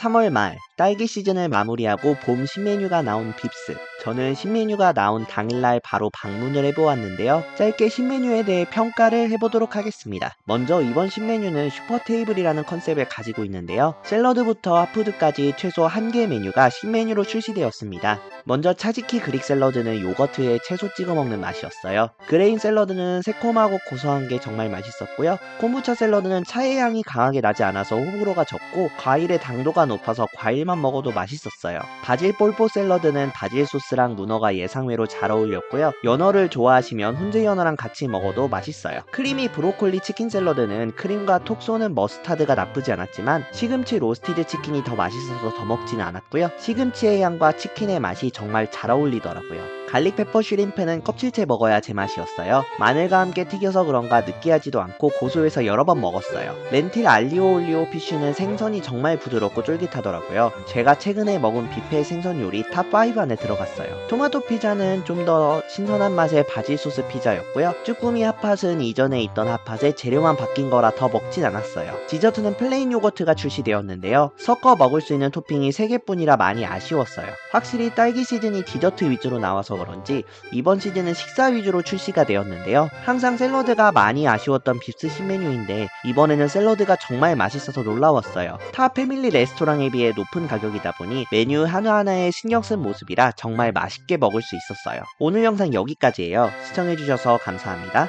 3월 말 딸기 시즌을 마무리하고 봄 신메뉴가 나온 빕스. 저는 신메뉴가 나온 당일날 바로 방문을 해보았는데요. 짧게 신메뉴에 대해 평가를 해보도록 하겠습니다. 먼저 이번 신메뉴는 슈퍼테이블이라는 컨셉을 가지고 있는데요. 샐러드부터 핫푸드까지 최소 1개 메뉴가 신메뉴로 출시되었습니다. 먼저 차지키 그릭 샐러드는 요거트에 채소 찍어 먹는 맛이었어요. 그레인 샐러드는 새콤하고 고소한 게 정말 맛있었고요. 콤부차 샐러드는 차의 향이 강하게 나지 않아서 호불호가 적고 과일의 당도가 높아서 과일 만 먹어도 맛있었어요. 바질 볼포 샐러드는 바질 소스랑 문어가 예상외로 잘 어울렸고요. 연어를 좋아하시면 훈제 연어랑 같이 먹어도 맛있어요. 크리미 브로콜리 치킨 샐러드는 크림과 톡 쏘는 머스타드가 나쁘지 않았지만 시금치 로스티드 치킨이 더 맛있어서 더 먹지는 않았고요. 시금치의 향과 치킨의 맛이 정말 잘 어울리더라고요. 갈릭 페퍼 슈림프는 껍질째 먹어야 제맛이었어요. 마늘과 함께 튀겨서 그런가 느끼하지도 않고 고소해서 여러 번 먹었어요. 렌틸 알리오 올리오 피쉬는 생선이 정말 부드럽고 쫄깃하더라고요. 제가 최근에 먹은 뷔페 생선 요리 탑5 안에 들어갔어요. 토마토 피자는 좀 더 신선한 맛의 바질 소스 피자였고요. 쭈꾸미 핫팟은 이전에 있던 핫팟에 재료만 바뀐 거라 더 먹진 않았어요. 디저트는 플레인 요거트가 출시되었는데요. 섞어 먹을 수 있는 토핑이 3개뿐이라 많이 아쉬웠어요. 확실히 딸기 시즌이 디저트 위주로 나와서 그런지 이번 시즌은 식사 위주로 출시가 되었는데요. 항상 샐러드가 많이 아쉬웠던 빕스 신메뉴인데 이번에는 샐러드가 정말 맛있어서 놀라웠어요. 타 패밀리 레스토랑에 비해 높은 가격이다 보니 메뉴 하나하나에 신경 쓴 모습이라 정말 맛있게 먹을 수 있었어요. 오늘 영상 여기까지예요. 시청해주셔서 감사합니다.